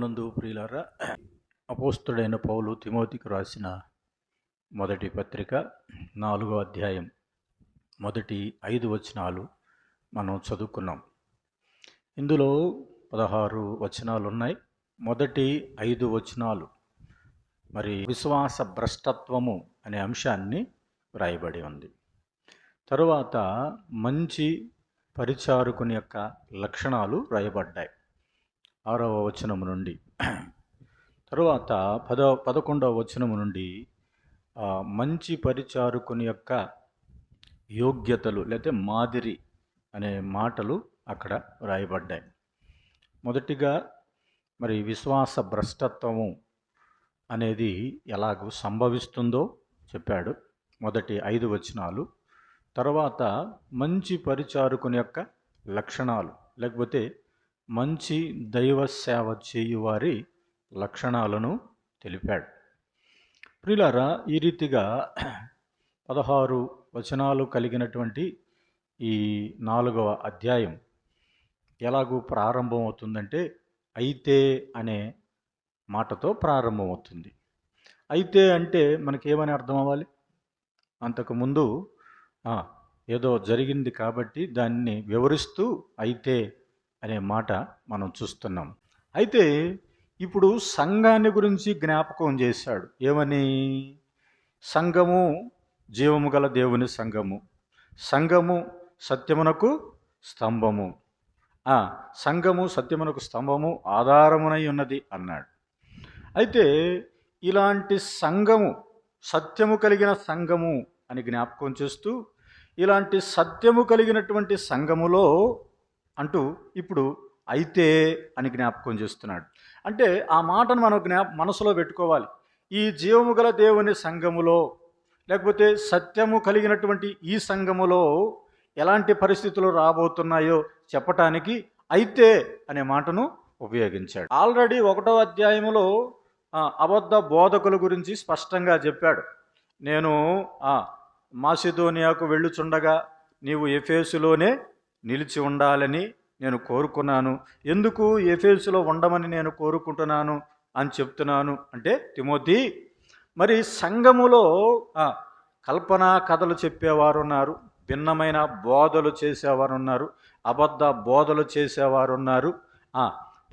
ప్రభునందు ప్రియులారా అపోస్తుడైన పౌలు తిమోతికి రాసిన మొదటి పత్రిక నాలుగో అధ్యాయం మొదటి ఐదు వచనాలు మనం చదువుకున్నాం. ఇందులో పదహారు వచనాలు ఉన్నాయి మొదటి ఐదు వచనాలు మరి విశ్వాస భ్రష్టత్వము అనే అంశాన్ని వ్రాయబడి ఉంది. తరువాత మంచి పరిచారకుని యొక్క లక్షణాలు వ్రాయబడ్డాయి. ఆరవ వచనము నుండి. తరువాత పదో పదకొండవ వచనము నుండి మంచి పరిచారకుని యొక్క యోగ్యతలు లేకపోతే మాదిరి అనే మాటలు అక్కడ వ్రాయబడ్డాయి. మొదటిగా మరి విశ్వాస భ్రష్టత్వము అనేది ఎలాగూ సంభవిస్తుందో చెప్పాడు మొదటి ఐదు వచనాలు. తర్వాత మంచి పరిచారకుని యొక్క లక్షణాలు లేకపోతే మంచి దైవ సేవ చేయువారి లక్షణాలను తెలిపాడు. ప్రిలారా ఈ రీతిగా పదహారు వచనాలు కలిగినటువంటి ఈ నాలుగవ అధ్యాయం ఎలాగూ ప్రారంభమవుతుందంటే అయితే అనే మాటతో ప్రారంభమవుతుంది. అయితే అంటే మనకేమని అర్థం అవ్వాలి అంతకుముందు ఏదో జరిగింది కాబట్టి దాన్ని వివరిస్తూ అయితే అనే మాట మనం చూస్తున్నాం. అయితే ఇప్పుడు సంఘాన్ని గురించి జ్ఞాపకం చేశాడు. ఏమని? సంఘము జీవము గల దేవుని సంఘము. సంఘము సత్యమునకు స్తంభము. సంఘము సత్యమునకు స్తంభము ఆధారమునై ఉన్నది అన్నాడు. అయితే ఇలాంటి సంఘము సత్యము కలిగిన సంఘము అని జ్ఞాపకం చేస్తూ ఇలాంటి సత్యము కలిగినటువంటి సంఘములో అంటూ ఇప్పుడు అయితే అని జ్ఞాపకం చేస్తున్నాడు. అంటే ఆ మాటను మనం జ్ఞాప మనసులో పెట్టుకోవాలి. ఈ జీవము గల దేవుని సంఘములో లేకపోతే సత్యము కలిగినటువంటి ఈ సంఘములో ఎలాంటి పరిస్థితులు రాబోతున్నాయో చెప్పటానికి అయితే అనే మాటను ఉపయోగించాడు. ఆల్రెడీ ఒకటో అధ్యాయములో అబద్ధ బోధకుల గురించి స్పష్టంగా చెప్పాడు. నేను ఆ, మాసిదోనియాకు వెళ్ళుచుండగా నీవు ఎఫేసులోనే నిలిచి ఉండాలని నేను కోరుకున్నాను. ఎందుకు ఎఫేసులో ఉండమని నేను కోరుకుంటున్నాను అని చెప్తున్నాను అంటే తిమోతి మరి సంఘములో కల్పనా కథలు చెప్పేవారు ఉన్నారు భిన్నమైన బోధలు చేసేవారు ఉన్నారు అబద్ధ బోధలు చేసేవారు ఉన్నారు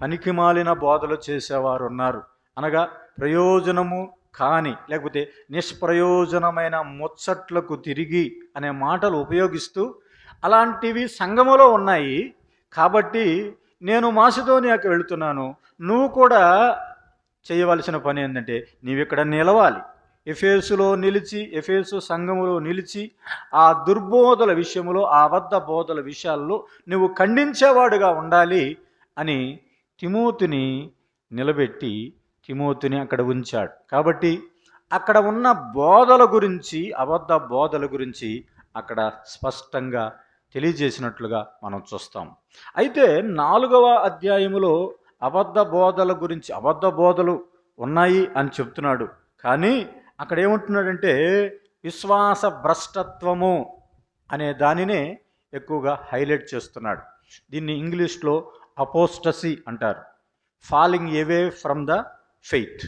పనికిమాలిన బోధలు చేసేవారు ఉన్నారు అనగా ప్రయోజనము కాని లేకపోతే నిష్ప్రయోజనమైన ముచ్చట్లకు తిరిగి అనే మాటలు ఉపయోగిస్తూ అలాంటివి సంఘములో ఉన్నాయి. కాబట్టి నేను మాసిదోనియాకి వెళుతున్నాను. నువ్వు కూడా చేయవలసిన పని ఏంటంటే నీవిక్కడ ఇక్కడ నిలవాలి. ఎఫేసులో నిలిచి ఎఫేసు సంఘములో నిలిచి ఆ దుర్బోధల విషయంలో ఆ అబద్ధ బోధల విషయాల్లో నువ్వు ఖండించేవాడుగా ఉండాలి అని తిమోతిని నిలబెట్టి తిమోతిని అక్కడ ఉంచాడు. కాబట్టి అక్కడ ఉన్న బోధల గురించి అబద్ధ బోధల గురించి అక్కడ స్పష్టంగా తెలియజేసినట్లుగా మనం చూస్తాం. అయితే నాలుగవ అధ్యాయములో అబద్ధ బోధల గురించి అబద్ధ బోధలు ఉన్నాయి అని చెప్తున్నాడు. కానీ అక్కడ ఏమంటున్నాడంటే విశ్వాస భ్రష్టత్వము అనే దానినే ఎక్కువగా హైలైట్ చేస్తున్నాడు. దీన్ని ఇంగ్లీష్లో అపోస్టసీ అంటారు. Falling away from the faith.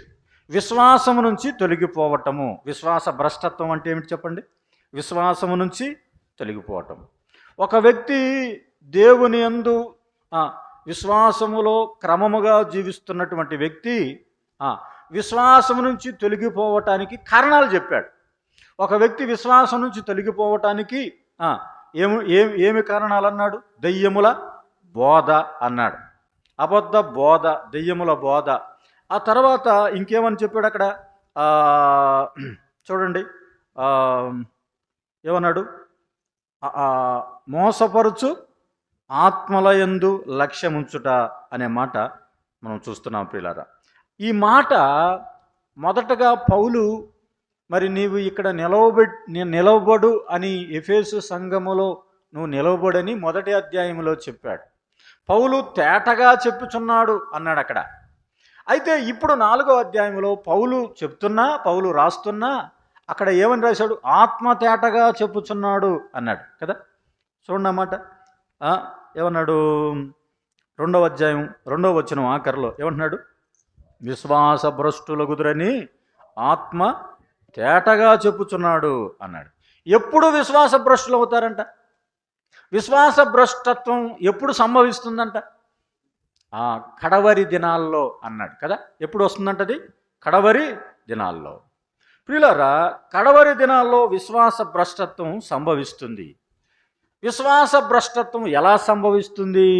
విశ్వాసము నుంచి తొలగిపోవటము. విశ్వాస భ్రష్టత్వం అంటే ఏమిటి చెప్పండి? విశ్వాసము నుంచి తొలగిపోవటం. ఒక వ్యక్తి దేవుని యందు విశ్వాసములో క్రమముగా జీవిస్తున్నటువంటి వ్యక్తి విశ్వాసము నుంచి తొలగిపోవటానికి కారణాలు చెప్పాడు. ఒక వ్యక్తి విశ్వాసం నుంచి తొలగిపోవటానికి ఏము ఏమి ఏమి ఏమి కారణాలు అన్నాడు దెయ్యముల బోధ అన్నాడు. అబద్ధ బోధ దెయ్యముల బోధ. ఆ తర్వాత ఇంకేమని చెప్పాడు అక్కడ? చూడండి. ఏమన్నాడు? మోసపరుచు ఆత్మలయందు లక్ష్యముంచుట అనే మాట మనం చూస్తున్నాం ప్రియులారా. ఈ మాట మొదటగా పౌలు మరి నీవు ఇక్కడ నిలవబెట్ నిలవబడు అని ఎఫేసు సంఘములో నువ్వు నిలవబడని మొదటి అధ్యాయంలో చెప్పాడు. పౌలు తేటగా చెప్పుచున్నాడు అన్నాడు అక్కడ. అయితే ఇప్పుడు నాలుగో అధ్యాయంలో పౌలు చెప్తున్నా పౌలు రాస్తున్నా అక్కడ ఏమని రాశాడు? ఆత్మ తేటగా చెప్పుచున్నాడు అన్నాడు కదా? చూడండి అన్నమాట ఏమన్నాడు? రెండవ అధ్యాయం రెండవ వచ్చిన ఆఖరిలో ఏమంటున్నాడు? విశ్వాస భ్రష్టుల కుదురని ఆత్మ తేటగా చెప్పుచున్నాడు అన్నాడు. ఎప్పుడు విశ్వాస భ్రష్టులు అవుతారంట? విశ్వాస భ్రష్టత్వం ఎప్పుడు సంభవిస్తుందంట? ఆ కడవరి దినాల్లో అన్నాడు కదా? ఎప్పుడు వస్తుందంటది? కడవరి దినాల్లో. ప్రిలరా కడవరి దినాల్లో విశ్వాస భ్రష్టత్వం సంభవిస్తుంది. విశ్వాస భ్రష్టత్వం ఎలా సంభవిస్తుంది?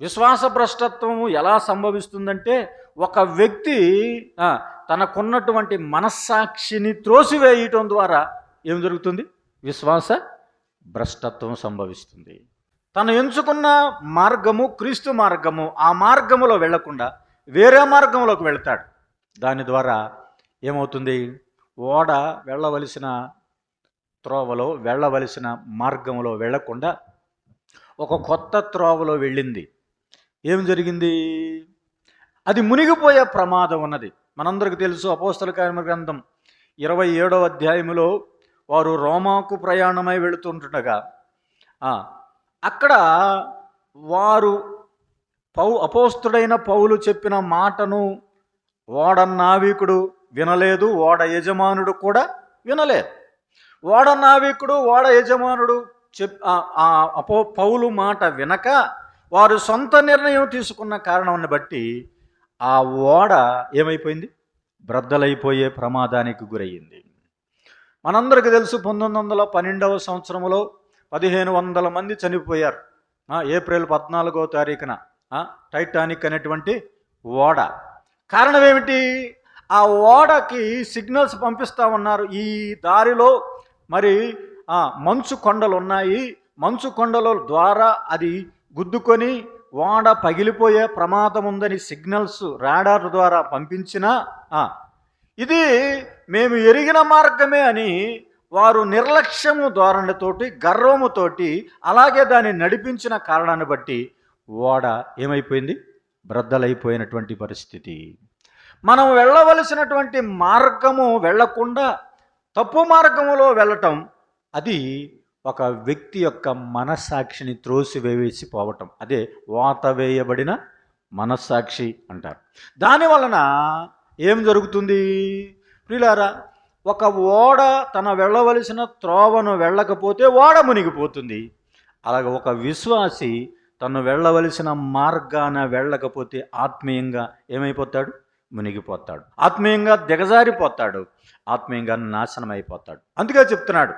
విశ్వాస భ్రష్టత్వం ఎలా సంభవిస్తుందంటే ఒక వ్యక్తి తనకున్నటువంటి మనస్సాక్షిని త్రోసివేయటం ద్వారా ఏం జరుగుతుంది? విశ్వాస భ్రష్టత్వం సంభవిస్తుంది. తను ఎంచుకున్న మార్గము క్రీస్తు మార్గము ఆ మార్గములో వెళ్ళకుండా వేరే మార్గంలోకి వెళ్తాడు. దాని ద్వారా ఏమవుతుంది? ఓడ వెళ్ళవలసిన త్రోవలో వెళ్ళవలసిన మార్గంలో వెళ్ళకుండా ఒక కొత్త త్రోవలో వెళ్ళింది. ఏం జరిగింది? అది మునిగిపోయే ప్రమాదం ఉన్నది. మనందరికీ తెలుసు అపోస్తల కార్య గ్రంథం ఇరవై ఏడవ అధ్యాయములో వారు రోమాకు ప్రయాణమై వెళుతుంటుండగా అక్కడ వారు పౌ అపోస్తుడైన పౌలు చెప్పిన మాటను ఓడ నావికుడు వినలేదు ఓడ యజమానుడు కూడా వినలేదు. ఓడ నావికుడు ఓడ యజమానుడు చెప్ అపో పౌలు మాట వినక వారు సొంత నిర్ణయం తీసుకున్న కారణాన్ని బట్టి ఆ ఓడ ఏమైపోయింది? బ్రద్దలైపోయే ప్రమాదానికి గురయ్యింది మనందరికీ తెలుసు పంతొమ్మిది వందల పన్నెండవ సంవత్సరంలో పదిహేను వందల మంది చనిపోయారు. ఏప్రిల్ పద్నాలుగో తారీఖున టైటానిక్ అనేటువంటి ఓడ కారణం ఏమిటి ఆ ఓడకి సిగ్నల్స్ పంపిస్తా ఉన్నారు ఈ దారిలో మరి ఆ, మంచు కొండలు ఉన్నాయి మంచు కొండల ద్వారా అది గుద్దుకొని ఓడ పగిలిపోయే ప్రమాదం ఉందని సిగ్నల్స్ రాడార్ ద్వారా పంపించిన ఇది మేము ఎరిగిన మార్గమే అని వారు నిర్లక్ష్యము ధోరణితోటి గర్వముతోటి అలాగే దాన్ని నడిపించిన కారణాన్ని బట్టి ఓడ ఏమైపోయింది? బ్రద్దలైపోయినటువంటి పరిస్థితి. మనం వెళ్ళవలసినటువంటి మార్గము వెళ్ళకుండా తప్పు మార్గములో వెళ్ళటం అది ఒక వ్యక్తి యొక్క మనస్సాక్షిని త్రోసివేసిపోవటం. అదే వాత వేయబడిన మనస్సాక్షి అంటారు. దాని వలన ఏం జరుగుతుంది? ప్రిలారా ఒక ఓడ తన వెళ్ళవలసిన త్రోవను వెళ్ళకపోతే ఓడ మునిగిపోతుంది. అలాగే ఒక విశ్వాసి తను వెళ్ళవలసిన మార్గాన వెళ్ళకపోతే ఆత్మీయంగా ఏమైపోతాడు? మునిగిపోతాడు. ఆత్మీయంగా దిగజారిపోతాడు. ఆత్మీయంగా నాశనం అయిపోతాడు అందుకే చెప్తున్నాడు.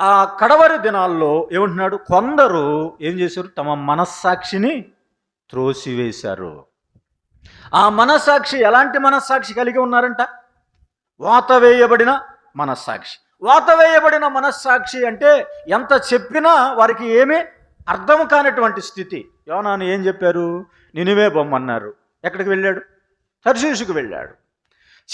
ఆ కడవరి దినాల్లో ఏమంటున్నాడు? కొందరు ఏం చేశారు? తమ మనస్సాక్షిని త్రోసివేశారు. ఆ మనస్సాక్షి ఎలాంటి మనస్సాక్షి కలిగి ఉన్నారంట? వాత వేయబడిన మనస్సాక్షి. వాత వేయబడిన మనస్సాక్షి అంటే ఎంత చెప్పినా వారికి ఏమీ అర్థం కానటువంటి స్థితి. యోనాను ఏం చెప్పారు? నినివే బొమ్మన్నారు. ఎక్కడికి వెళ్ళాడు? తర్శీసుకు వెళ్ళాడు.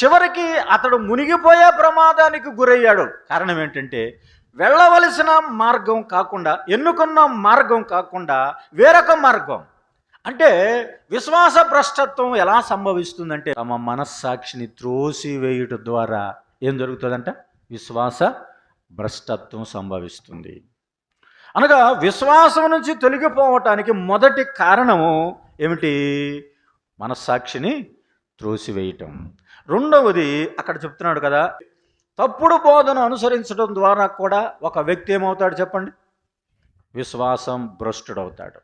చివరికి అతడు మునిగిపోయే ప్రమాదానికి గురయ్యాడు. కారణం ఏంటంటే వెళ్ళవలసిన మార్గం కాకుండా ఎన్నుకున్న మార్గం కాకుండా వేరొక మార్గం. అంటే విశ్వాస భ్రష్టత్వం ఎలా సంభవిస్తుందంటే తమ మనస్సాక్షిని త్రోసివేయుట ద్వారా ఏం జరుగుతుందంట? విశ్వాస భ్రష్టత్వం సంభవిస్తుంది. అనగా విశ్వాసం నుంచి తొలగిపోవటానికి మొదటి కారణము ఏమిటి? మనస్సాక్షిని త్రోసివేయటం. రెండవది అక్కడ చెప్తున్నాడు కదా తప్పుడు బోధను అనుసరించడం ద్వారా కూడా ఒక వ్యక్తి ఏమవుతాడు చెప్పండి? విశ్వాసం భ్రష్టుడవుతాడు.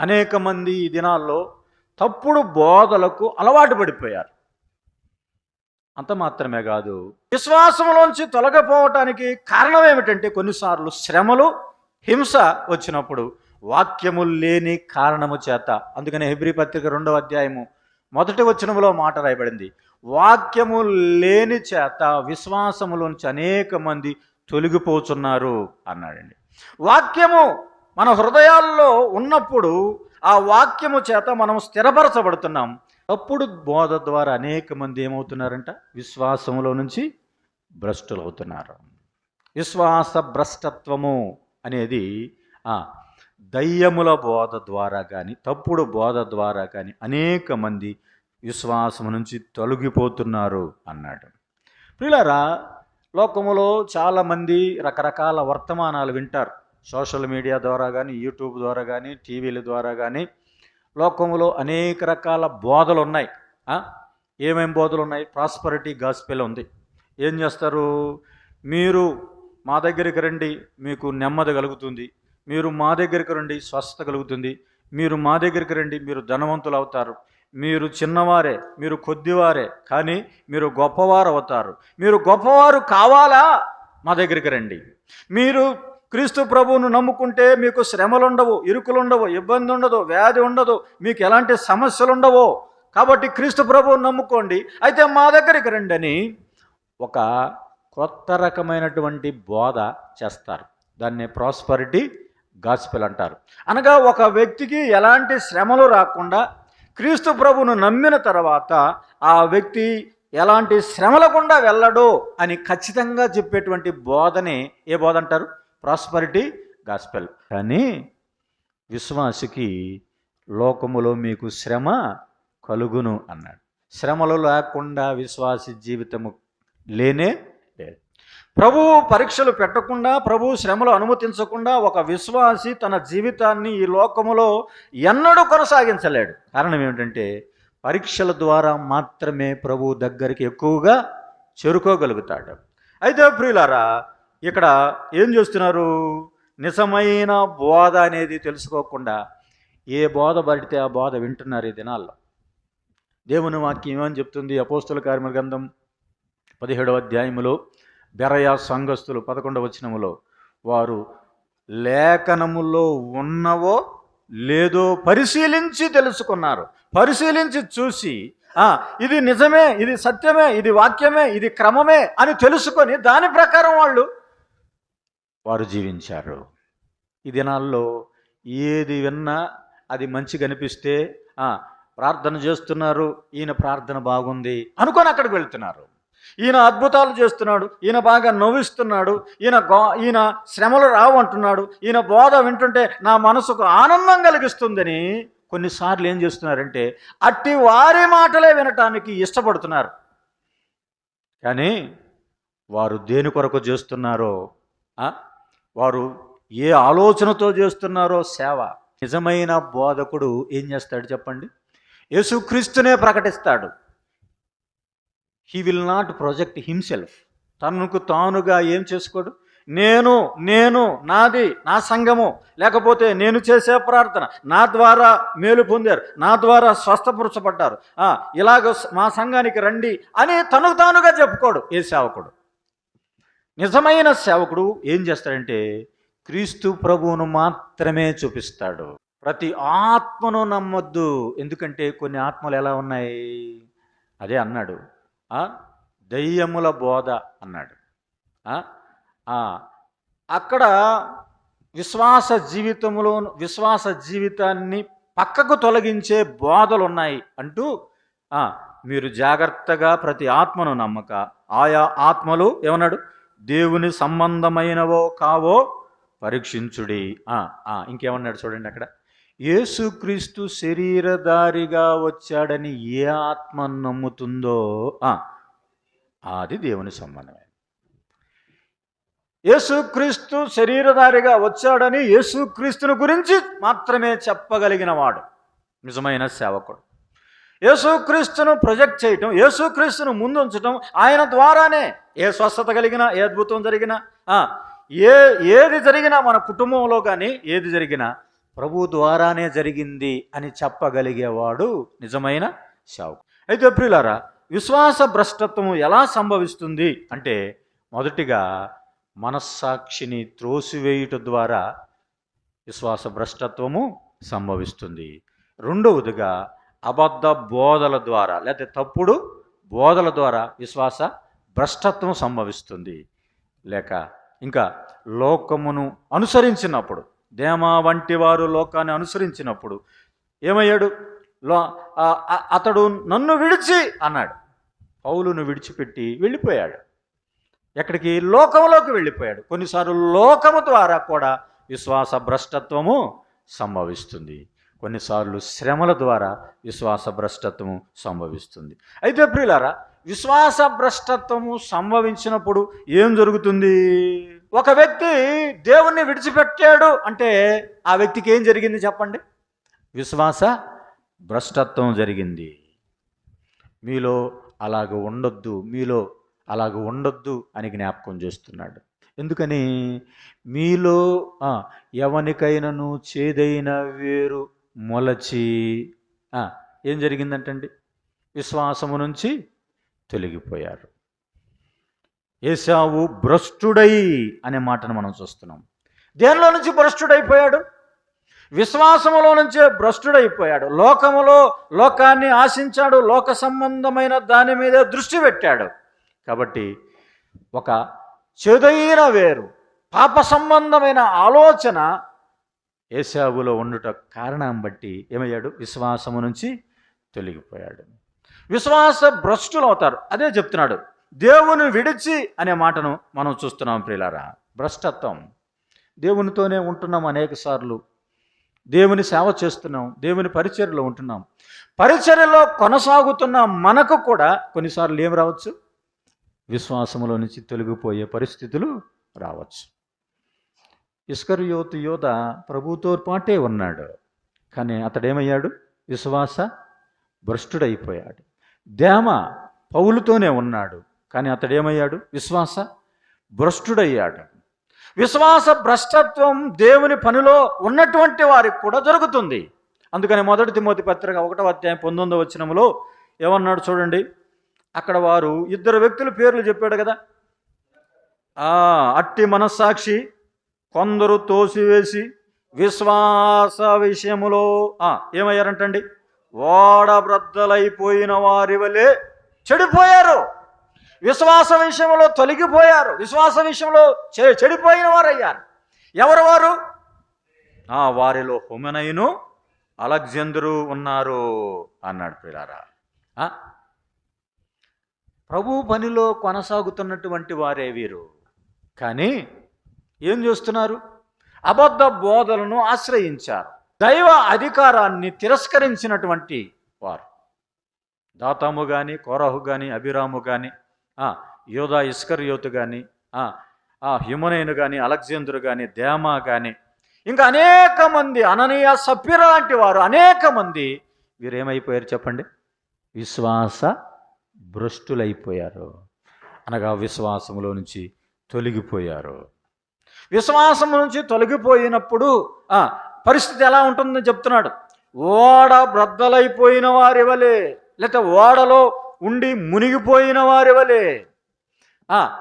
అనేక మంది ఈ దినాల్లో తప్పుడు బోధలకు అలవాటు పడిపోయారు. అంత మాత్రమే కాదు విశ్వాసంలోంచి తొలగిపోవటానికి కారణం ఏమిటంటే కొన్నిసార్లు శ్రమలు హింస వచ్చినప్పుడు వాక్యము లేని కారణము చేత అందుకనే హెబ్రి పత్రిక రెండవ అధ్యాయము మొదటి వచనములో మాట రాయబడింది. వాక్యము లేని చేత విశ్వాసములోంచి అనేక మంది తొలగిపోతున్నారు అన్నాడండి. వాక్యము మన హృదయాల్లో ఉన్నప్పుడు ఆ వాక్యము చేత మనం స్థిరపరచబడుతున్నాం. అప్పుడు బోధ ద్వారా అనేక మంది ఏమవుతున్నారంట? విశ్వాసములో నుంచి భ్రష్టులవుతున్నారు. విశ్వాస భ్రష్టత్వము. అనేది దయ్యముల బోధ ద్వారా కానీ తప్పుడు బోధ ద్వారా కానీ అనేక మంది విశ్వాసం నుంచి తొలగిపోతున్నారు అన్నాడు. ప్రియులారా లోకములో చాలామంది రకరకాల వర్తమానాలు వింటారు. సోషల్ మీడియా ద్వారా కానీ యూట్యూబ్ ద్వారా కానీ టీవీల ద్వారా కానీ లోకంలో అనేక రకాల బోధలు ఉన్నాయి. ఏమేం బోధలు ఉన్నాయి? ప్రాస్పరిటీ గాస్పెల్ ఉంది. ఏం చేస్తారు? మీరు మా దగ్గరికి రండి మీకు నెమ్మది కలుగుతుంది. మీరు మా దగ్గరికి రండి స్వస్థత కలుగుతుంది. మీరు మా దగ్గరికి రండి మీరు ధనవంతులు అవుతారు. మీరు చిన్నవారే మీరు కొద్దివారే కానీ మీరు గొప్పవారు అవుతారు. మీరు గొప్పవారు కావాలా? మా దగ్గరికి రండి. మీరు క్రీస్తు ప్రభువును నమ్ముకుంటే మీకు శ్రమలు ఉండవు ఇరుకులు ఉండవు ఇబ్బంది ఉండదు వ్యాధి ఉండదు మీకు ఎలాంటి సమస్యలు ఉండవు కాబట్టి క్రీస్తు ప్రభువును నమ్ముకోండి. అయితే మా దగ్గరికి రండి అని ఒక కొత్త రకమైనటువంటి బోధ చేస్తారు. దాన్ని ప్రాస్పరిటీ గాస్పెల్ అంటారు. అనగా ఒక వ్యక్తికి ఎలాంటి శ్రమలు రాకుండా క్రీస్తు ప్రభును నమ్మిన తర్వాత ఆ వ్యక్తి ఎలాంటి శ్రమల గుండా వెళ్ళడు అని ఖచ్చితంగా చెప్పేటువంటి బోధనే ఏ బోధ అంటారు? ప్రాస్పరిటీ గాస్పెల్ కానీ విశ్వాసికి లోకములో మీకు శ్రమ కలుగును అన్నాడు. శ్రమలు లేకుండా విశ్వాసి జీవితము లేనే ప్రభువు పరీక్షలు పెట్టకుండా ప్రభు శ్రమలు అనుమతించకుండా ఒక విశ్వాసి తన జీవితాన్ని ఈ లోకములో ఎన్నడూ కొనసాగించలేడు. కారణం ఏమిటంటే పరీక్షల ద్వారా మాత్రమే ప్రభు దగ్గరికి ఎక్కువగా చేరుకోగలుగుతాడు. అయితే ప్రియులారా ఇక్కడ ఏం చేస్తున్నారు? నిజమైన బోధ అనేది తెలుసుకోకుండా ఏ బోధ పడితే ఆ బోధ వింటున్నారు ఈ దినాల్లో. దేవుని వాక్యం ఏమని చెప్తుంది? అపోస్తుల కార్మిక గ్రంథం పదిహేడవ అధ్యాయములో బెరయ సంఘస్థులు పదకొండవ వచనములో వారు లేఖనములో ఉన్నవో లేదో పరిశీలించి తెలుసుకున్నారు. పరిశీలించి చూసి ఇది నిజమే ఇది సత్యమే ఇది వాక్యమే ఇది క్రమమే అని తెలుసుకొని దాని ప్రకారం వాళ్ళు వారు జీవించారు. ఈ దినాల్లో ఏది విన్నా అది మంచిగా అనిపిస్తే ప్రార్థన చేస్తున్నారు ఈయన ప్రార్థన బాగుంది అనుకొని అక్కడికి వెళ్తున్నారు. ఈయన అద్భుతాలు చేస్తున్నాడు ఈయన బాగా నవ్విస్తున్నాడు ఈయన గో ఈయన శ్రమలు రావు అంటున్నాడు ఈయన బోధ వింటుంటే నా మనసుకు ఆనందం కలిగిస్తుందని కొన్నిసార్లు ఏం చేస్తున్నారంటే అట్టి వారి మాటలే వినటానికి ఇష్టపడుతున్నారు. కానీ వారు దేని కొరకు చేస్తున్నారో వారు ఏ ఆలోచనతో చేస్తున్నారో సేవ. నిజమైన బోధకుడు ఏం చేస్తాడు చెప్పండి? యేసుక్రీస్తునే ప్రకటిస్తాడు. He will not project himself తనకు తానుగా ఏం చేసుకోడు? నేను నేను నాది నా సంఘము. లేకపోతే నేను చేసే ప్రార్థన. నా ద్వారా మేలు పొందారు. నా ద్వారా స్వస్థపరచబడ్డారు. ఇలాగ మా సంఘానికి రండి అని తనకు తానుగా చెప్పుకోడు ఏ సేవకుడు. నిజమైన సేవకుడు ఏం చేస్తాడంటే క్రీస్తు ప్రభువును మాత్రమే చూపిస్తాడు. ప్రతి ఆత్మను నమ్మొద్దు. ఎందుకంటే కొన్ని ఆత్మలు ఎలా ఉన్నాయి? అదే అన్నాడు. దయ్యముల బోధ అన్నాడు. అక్కడ విశ్వాస జీవితంలో విశ్వాస జీవితాన్ని పక్కకు తొలగించే బోధలు ఉన్నాయి అంటూ మీరు జాగ్రత్తగా ప్రతి ఆత్మను నమ్మక ఆయా ఆత్మలు ఏమన్నాడు? దేవుని సంబంధమైనవో కావో పరీక్షించుడి. ఇంకేమన్నాడు చూడండి అక్కడ? యేసుక్రీస్తు శరీరధారిగా వచ్చాడని ఏ ఆత్మ నమ్ముతుందో అది దేవుని సంబంధమే. యేసుక్రీస్తు శరీరధారిగా వచ్చాడని యేసుక్రీస్తుని గురించి మాత్రమే చెప్పగలిగిన వాడు నిజమైన సేవకుడు. యేసుక్రీస్తును ప్రొజెక్ట్ చేయటం యేసుక్రీస్తును ముందుంచటం ఆయన ద్వారానే ఏ స్వస్థత కలిగినా ఏ అద్భుతం జరిగినా ఏ ఏది జరిగినా మన కుటుంబంలో కానీ ఏది జరిగినా ప్రభు ద్వారానే జరిగింది అని చెప్పగలిగేవాడు నిజమైన సేవకుడు అయితే ప్రియులారా విశ్వాస భ్రష్టత్వం ఎలా సంభవిస్తుంది అంటే మొదటిగా మనస్సాక్షిని త్రోసివేయుట ద్వారా విశ్వాస భ్రష్టత్వము సంభవిస్తుంది. రెండవదిగా అబద్ధ బోధల ద్వారా లేకపోతే తప్పుడు బోధల ద్వారా విశ్వాస భ్రష్టత్వం సంభవిస్తుంది. లేక ఇంకా లోకమును అనుసరించినప్పుడు దేమా వంటి వారు లోకాన్ని అనుసరించినప్పుడు ఏమయ్యాడు? లో అతడు నన్ను విడిచి అన్నాడు. పౌలును విడిచిపెట్టి వెళ్ళిపోయాడు. ఎక్కడికి? లోకంలోకి వెళ్ళిపోయాడు. కొన్నిసార్లు లోకము ద్వారా కూడా విశ్వాస భ్రష్టత్వము సంభవిస్తుంది. కొన్నిసార్లు శ్రమల ద్వారా విశ్వాస భ్రష్టత్వము సంభవిస్తుంది. అయితే ప్రియులారా విశ్వాస భ్రష్టత్వము సంభవించినప్పుడు ఏం జరుగుతుంది? ఒక వ్యక్తి దేవుణ్ణి విడిచిపెట్టాడు అంటే ఆ వ్యక్తికి ఏం జరిగింది చెప్పండి? విశ్వాస భ్రష్టత్వం జరిగింది. మీలో అలాగ ఉండొద్దు మీలో అలాగ ఉండొద్దు అని జ్ఞాపకం చేస్తున్నాడు. ఎందుకని? మీలో ఎవనికైనాను చేదైన వేరు మొలచి ఏం జరిగిందంటండి? విశ్వాసము నుంచి తొలగిపోయారు. ఏసావు భ్రష్టుడై అనే మాటను మనం చూస్తున్నాం. దేనిలో నుంచి భ్రష్టుడైపోయాడు? విశ్వాసములో నుంచే భ్రష్టుడైపోయాడు. లోకములో లోకాన్ని ఆశించాడు. లోక సంబంధమైన దాని మీద దృష్టి పెట్టాడు. కాబట్టి ఒక చెదైన వేరు పాప సంబంధమైన ఆలోచన ఏసావులో ఉండుట కారణం బట్టి ఏమయ్యాడు? విశ్వాసము నుంచి తొలగిపోయాడు. విశ్వాస భ్రష్టులు అవుతారు. అదే చెప్తున్నాడు. దేవుని విడిచి అనే మాటను మనం చూస్తున్నాం ప్రియులారా. భ్రష్టత్వం. దేవునితోనే ఉంటున్నాం అనేక సార్లు. దేవుని సేవ చేస్తున్నాం దేవుని పరిచర్యలో ఉంటున్నాం. పరిచర్యలో కొనసాగుతున్న మనకు కూడా కొన్నిసార్లు ఏం రావచ్చు? విశ్వాసంలో నుంచి తొలగిపోయే పరిస్థితులు రావచ్చు. ఇస్కర్ యోతు యోధ ప్రభుతో పాటే ఉన్నాడు. కానీ అతడేమయ్యాడు? విశ్వాస భ్రష్టుడైపోయాడు. దేమ పౌలుతోనే ఉన్నాడు. కానీ అతడేమయ్యాడు? విశ్వాస భ్రష్టుడయ్యాడు. విశ్వాస భ్రష్టత్వం దేవుని పనిలో ఉన్నటువంటి వారికి కూడా జరుగుతుంది. అందుకని మొదటి తిమోతి పత్రిక ఒకటో అధ్యాయం పంతొమ్మిదో వచ్చినంలో ఏమన్నాడు చూడండి? అక్కడ వారు ఇద్దరు వ్యక్తుల పేర్లు చెప్పాడు కదా? అట్టి మనస్సాక్షి కొందరు తోసివేసి విశ్వాస విషయములో ఏమయ్యారంటండి? ఓడబ్రద్దలైపోయిన వారి వలె చెడిపోయారు. విశ్వాస విషయంలో తొలగిపోయారు. విశ్వాస విషయంలో చె- చెడిపోయిన వారు అయ్యారు ఎవరు వారు? ఆ, వారిలో హుమనైను అలెగ్జాందరు ఉన్నారు అన్నాడు పిల్లారా? ప్రభు పనిలో కొనసాగుతున్నటువంటి వారే వీరు. కానీ ఏం చేస్తున్నారు? అబద్ధ బోధలను ఆశ్రయించారు. దైవ అధికారాన్ని తిరస్కరించినటువంటి వారు. దాతాము కానీ కోరాహు కానీ అభిరాము కానీ యోధా ఇస్కర్ యోతు కానీ హ్యుమనైన్ కానీ అలెగ్జాందర్ కానీ దేమా కానీ ఇంకా అనేక మంది అననీయ సభ్యుల లాంటి వారు అనేక మంది వీరేమైపోయారు చెప్పండి? విశ్వాస భ్రష్టులైపోయారు. అనగా విశ్వాసములో నుంచి తొలగిపోయారు. విశ్వాసం నుంచి తొలగిపోయినప్పుడు ఆ, పరిస్థితి ఎలా ఉంటుందని చెప్తున్నాడు. ఓడ బ్రద్దలైపోయిన వారి వలె లేకపోతే ఓడలో ఉండి మునిగిపోయిన వారి వలె.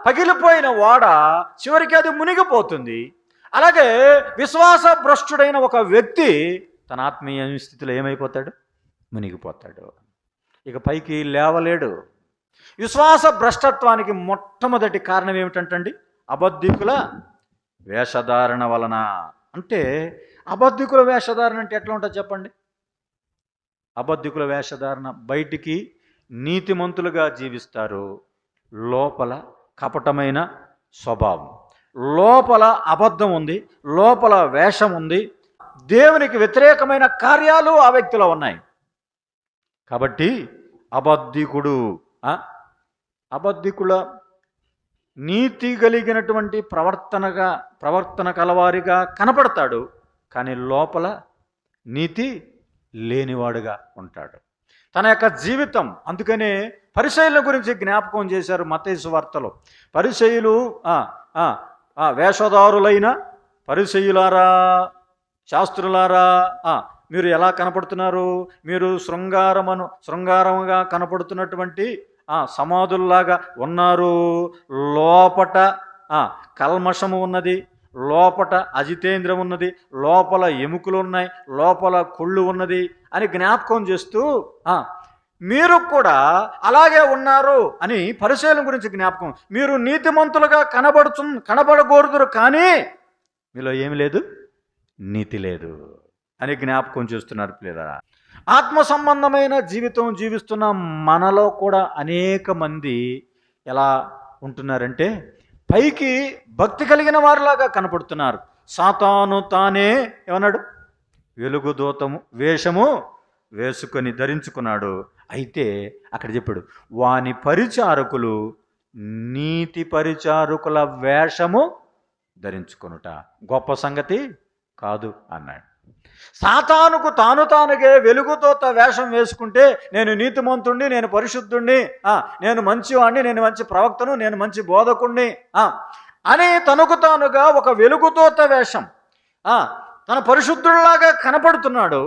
పగిలిపోయిన ఓడ చివరికి అది మునిగిపోతుంది. అలాగే విశ్వాస భ్రష్టుడైన ఒక వ్యక్తి తన ఆత్మీయ స్థితిలో ఏమైపోతాడు? మునిగిపోతాడు. ఇక పైకి లేవలేడు. విశ్వాస భ్రష్టత్వానికి మొట్టమొదటి కారణం ఏమిటంటండి? అబద్ధికుల వేషధారణ వలన. అంటే అబద్ధికుల వేషధారణ అంటే ఎట్లా ఉంటుంది చెప్పండి? అబద్ధికుల వేషధారణ బయటికి నీతిమంతులుగా జీవిస్తారు లోపల కపటమైన స్వభావం. లోపల అబద్ధం ఉంది లోపల వేషం ఉంది దేవునికి వ్యతిరేకమైన కార్యాలు ఆ వ్యక్తిలో ఉన్నాయి. కాబట్టి అబద్ధికుడు అబద్ధికుల నీతి కలిగినటువంటి ప్రవర్తనగా ప్రవర్తన కలవారిగా కనపడతాడు కానీ లోపల నీతి లేనివాడుగా ఉంటాడు. తన యొక్క జీవితం. అందుకనే పరిశైల గురించి జ్ఞాపకం చేశారు మతేసు వార్తలో. పరిశైలు వేషధారులైన పరిచయులారా శాస్త్రులారా మీరు ఎలా కనపడుతున్నారు? మీరు శృంగారమను శృంగారముగా కనపడుతున్నటువంటి సమాధుల్లాగా ఉన్నారు. లోపట కల్మషము ఉన్నది. లోపట అజితేంద్రం ఉన్నది లోపల ఎముకలు ఉన్నాయి లోపల కొళ్ళు ఉన్నది అని జ్ఞాపకం చేస్తూ మీరు కూడా అలాగే ఉన్నారు అని పరిశీలన గురించి జ్ఞాపకం. మీరు నీతిమంతులుగా కనబడుచు కనబడకూడదురు కానీ మీలో ఏమి లేదు? నీతి లేదు అని జ్ఞాపకం చేస్తున్నారు పిల్లరా ఆత్మ సంబంధమైన జీవితం జీవిస్తున్న మనలో కూడా అనేక మంది ఎలా ఉంటున్నారంటే పైకి భక్తి కలిగిన వారిలాగా కనపడుతున్నారు. సాతాను తానే ఏమన్నాడు? వెలుగు దూతము వేషము వేసుకొని ధరించుకున్నాడు. అయితే అక్కడ చెప్పాడు వాని పరిచారకులు నీతి పరిచారకుల వేషము ధరించుకొనుట. గొప్ప సంగతి కాదు అన్నాడు. సాతానుకు తాను తానుగే వెలుగుతో వేషం వేసుకుంటే నేను నీతిమంతుణ్ణి నేను పరిశుద్ధుణ్ణి నేను మంచివాణ్ణి నేను మంచి ప్రవక్తను నేను మంచి బోధకుణ్ణి అని తనకు తానుగా ఒక వెలుగుతోత వేషం. తన పరిశుద్ధుల్లాగా కనపడుతున్నాడు.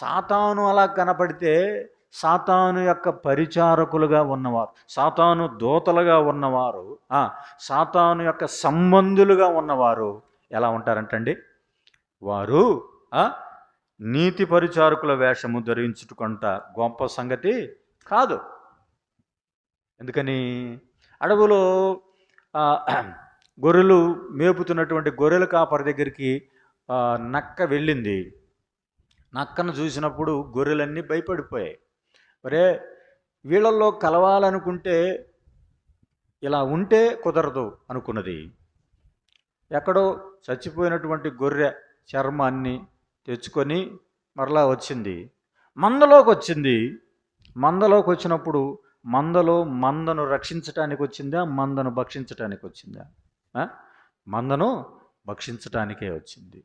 సాతాను అలా కనపడితే సాతాను యొక్క పరిచారకులుగా ఉన్నవారు సాతాను దోతలుగా ఉన్నవారు సాతాను యొక్క సంబంధులుగా ఉన్నవారు ఎలా ఉంటారంటండి? వారు నీతి పరిచారకుల వేషము ధరించుకుంట గొప్ప సంగతి కాదు. ఎందుకని? అడవులో గొర్రెలు మేపుతున్నటువంటి గొర్రెల కాపరి దగ్గరికి నక్క వెళ్ళింది. నక్కను చూసినప్పుడు గొర్రెలన్నీ భయపడిపోయాయి. మరే వీళ్ళల్లో కలవాలనుకుంటే ఇలా ఉంటే కుదరదు అనుకున్నది. ఎక్కడో చచ్చిపోయినటువంటి గొర్రె చర్మాన్ని తెచ్చుకొని మరలా వచ్చింది. మందలోకి వచ్చింది. మందలోకి వచ్చినప్పుడు మందలో మందను రక్షించటానికి వచ్చిందా? మందను భక్షించటానికి వచ్చిందా? మందను భక్షించటానికే వచ్చింది.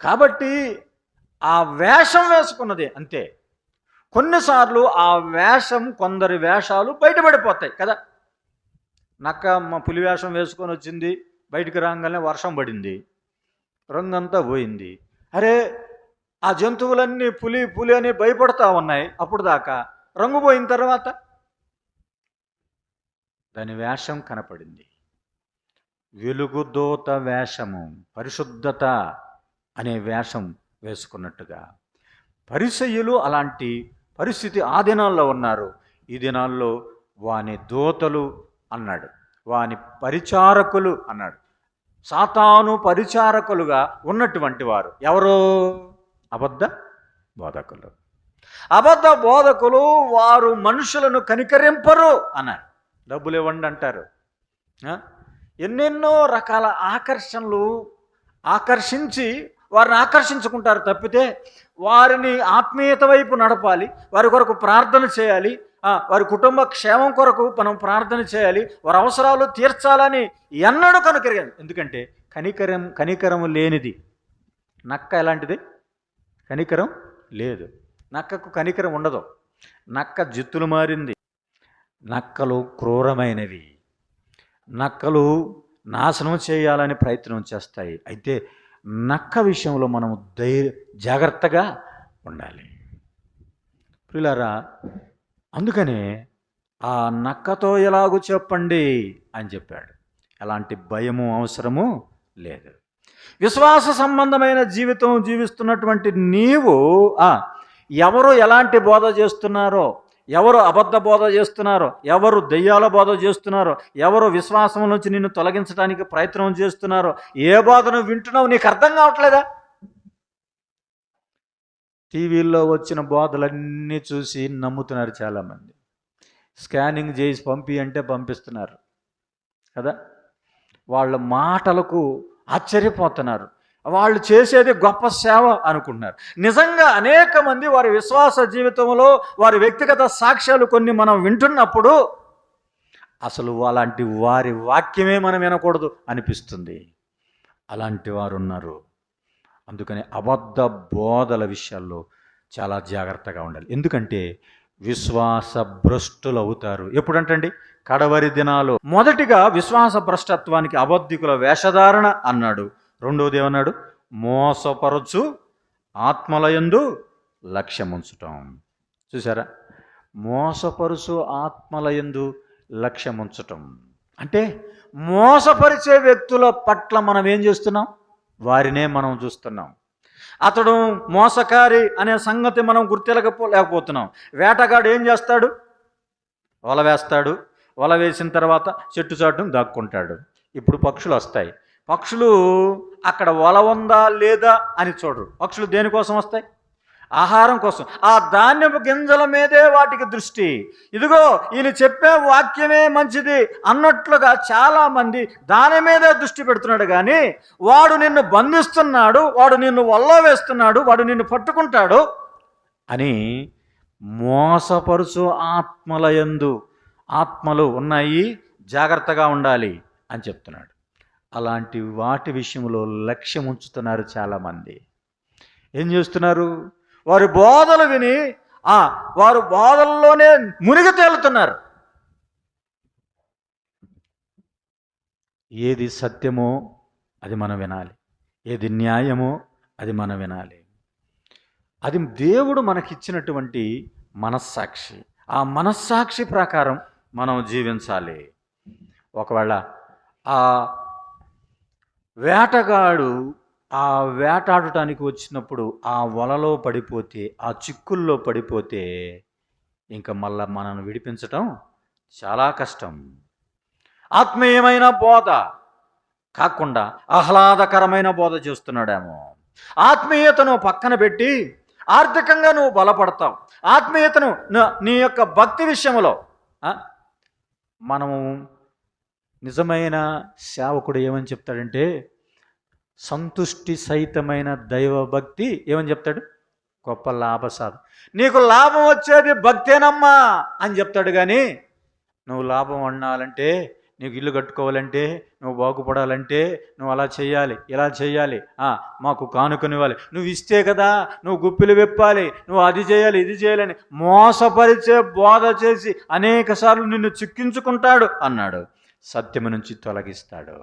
కాబట్టి ఆ వేషం వేసుకున్నది అంతే. కొన్నిసార్లు ఆ వేషం కొందరి వేషాలు బయటపడిపోతాయి కదా. నక్క మా పులి వేషం వేసుకొని వచ్చింది. బయటికి రాగానే వర్షం పడింది. రంగంతా పోయింది. అరే ఆ జంతువులన్నీ పులి పులి అని భయపడతా ఉన్నాయి. అప్పుడు దాకా రంగు పోయిన తర్వాత దాని వేషం కనపడింది. వెలుగుదోత వేషము పరిశుద్ధత అనే వేషం వేసుకున్నట్టుగా. పరిసయులు అలాంటి పరిస్థితి ఆ దినాల్లో ఉన్నారు. ఈ దినాల్లో వాని దోతలు అన్నాడు. వాని పరిచారకులు అన్నాడు. సాతాను పరిచారకులుగా ఉన్నటువంటి వారు. ఎవరు? అబద్ధ బోధకులు. అబద్ధ బోధకులు వారు మనుషులను కనికరింపరు అన్నారు. డబ్బులు ఇవ్వండి అంటారు. ఎన్నెన్నో రకాల ఆకర్షణలు ఆకర్షించి వారిని ఆకర్షించుకుంటారు తప్పితే వారిని ఆత్మీయత వైపు నడపాలి వారి కొరకు ప్రార్థన చేయాలి వారి కుటుంబ క్షేమం కొరకు మనం ప్రార్థన చేయాలి. వారి అవసరాలు తీర్చాలని ఎన్నడూ కనుకరిగా ఎందుకంటే కనికరం కనికరం లేనిది. నక్క ఎలాంటిది? కనికరం లేదు. నక్కకు కనికరం ఉండదు. నక్క జిత్తులు మారింది. నక్కలు క్రూరమైనవి. నక్కలు నాశనం చేయాలని ప్రయత్నం చేస్తాయి. అయితే నక్క విషయంలో మనం ధైర్య జాగ్రత్తగా ఉండాలి. ప్రియులారా అందుకనే ఆ నక్కతో ఎలాగూ చెప్పండి అని చెప్పాడు. ఎలాంటి భయము అవసరము లేదు. విశ్వాస సంబంధమైన జీవితం జీవిస్తున్నటువంటి నీవు ఎవరు ఎలాంటి బోధ చేస్తున్నారో ఎవరు అబద్ధ బోధ చేస్తున్నారో ఎవరు దెయ్యాల బోధ చేస్తున్నారో ఎవరు విశ్వాసం నుంచి నిన్ను తొలగించడానికి ప్రయత్నం చేస్తున్నారో ఏ బోధను వింటున్నావు నీకు అర్థం కావట్లేదా? టీవీల్లో వచ్చిన బోధలన్నీ చూసి నమ్ముతున్నారు చాలామంది. స్కానింగ్ చేసి పంపి అంటే పంపిస్తున్నారు. కదా? వాళ్ళ మాటలకు ఆశ్చర్యపోతున్నారు. వాళ్ళు చేసేది గొప్ప సేవ అనుకుంటున్నారు. నిజంగా అనేక మంది వారి విశ్వాస జీవితంలో వారి వ్యక్తిగత సాక్ష్యాలు కొన్ని మనం వింటున్నప్పుడు అసలు అలాంటి వారి వాక్యమే మనం వినకూడదు అనిపిస్తుంది. అలాంటి వారు ఉన్నారు అందుకని అబద్ధ బోధల విషయాల్లో చాలా జాగ్రత్తగా ఉండాలి. ఎందుకంటే విశ్వాస భ్రష్టులు అవుతారు ఎప్పుడంటండి? కడవరి దినాలు. మొదటిగా విశ్వాస భ్రష్టత్వానికి అబద్ధికుల వేషధారణ అన్నాడు. రెండవది ఏమన్నాడు? మోసపరచు ఆత్మలయందు లక్ష్యముంచటం. చూసారా మోసపరుచు ఆత్మలయందు లక్ష్యముంచటం. అంటే మోసపరిచే వ్యక్తుల పట్ల మనం ఏం చేస్తున్నాం? వారినే మనం చూస్తున్నాం. అతడు మోసకారి అనే సంగతి మనం గుర్తెలకపో లేకపోతున్నాం వేటగాడు ఏం చేస్తాడు? వల వేస్తాడు. వల వేసిన తర్వాత చెట్టు చాటును దాక్కుంటాడు. ఇప్పుడు పక్షులు వస్తాయి. పక్షులు అక్కడ వల ఉందా లేదా అని చూడరు. పక్షులు దేనికోసం వస్తాయి? ఆహారం కోసం. ఆ ధాన్యపు గింజల మీదే వాటికి దృష్టి. ఇదిగో ఈయన చెప్పే వాక్యమే మంచిది అన్నట్లుగా చాలామంది దాని మీదే దృష్టి పెడుతున్నాడు కానీ వాడు నిన్ను బంధిస్తున్నాడు వాడు నిన్ను వల్ల వేస్తున్నాడు వాడు నిన్ను పట్టుకుంటాడు అని మోసపరుచు ఆత్మల ఎందు ఆత్మలు ఉన్నాయి జాగ్రత్తగా ఉండాలి అని చెప్తున్నాడు. అలాంటి వాటి విషయంలో లక్ష్యం ఉంచుతున్నారు చాలామంది. ఏం చేస్తున్నారు? వారి బోధలు విని ఆ వారు బోధల్లోనే మునిగి తేలుతున్నారు. ఏది సత్యమో అది మనం వినాలి. ఏది న్యాయమో అది మనం వినాలి. అది దేవుడు మనకిచ్చినటువంటి మనస్సాక్షి. ఆ మనస్సాక్షి ప్రకారం మనం జీవించాలి. ఒకవేళ ఆ వేటగాడు ఆ వేటాడటానికి వచ్చినప్పుడు ఆ వలలో పడిపోతే ఆ చిక్కుల్లో పడిపోతే ఇంకా మళ్ళా మనల్ని విడిపించటం చాలా కష్టం. ఆత్మీయమైన బోధ కాకుండా ఆహ్లాదకరమైన బోధ చేస్తున్నాడేమో. ఆత్మీయతను పక్కన పెట్టి ఆర్థికంగా నువ్వు బలపడతావు. ఆత్మీయతను న- నీ యొక్క భక్తి విషయంలో మనము నిజమైన సేవకుడు ఏమని చెప్తాడంటే సంతుష్టి సహితమైన దైవభక్తి ఏమని చెప్తాడు? గొప్ప లాభసాధ. నీకు లాభం వచ్చేది భక్తేనమ్మా అని చెప్తాడు కానీ నువ్వు లాభం అన్నాలంటే నీకు ఇల్లు కట్టుకోవాలంటే నువ్వు బాగుపడాలంటే నువ్వు అలా చేయాలి ఇలా చేయాలి మాకు కానుకనివ్వాలి. నువ్వు ఇస్తే కదా నువ్వు గుప్పిలు విప్పాలి నువ్వు అది చేయాలి ఇది చేయాలని మోసపరిచే బోధ చేసి అనేక సార్లు నిన్ను చిక్కించుకుంటాడు అన్నాడు. సత్యము నుంచి తొలగిస్తాడు.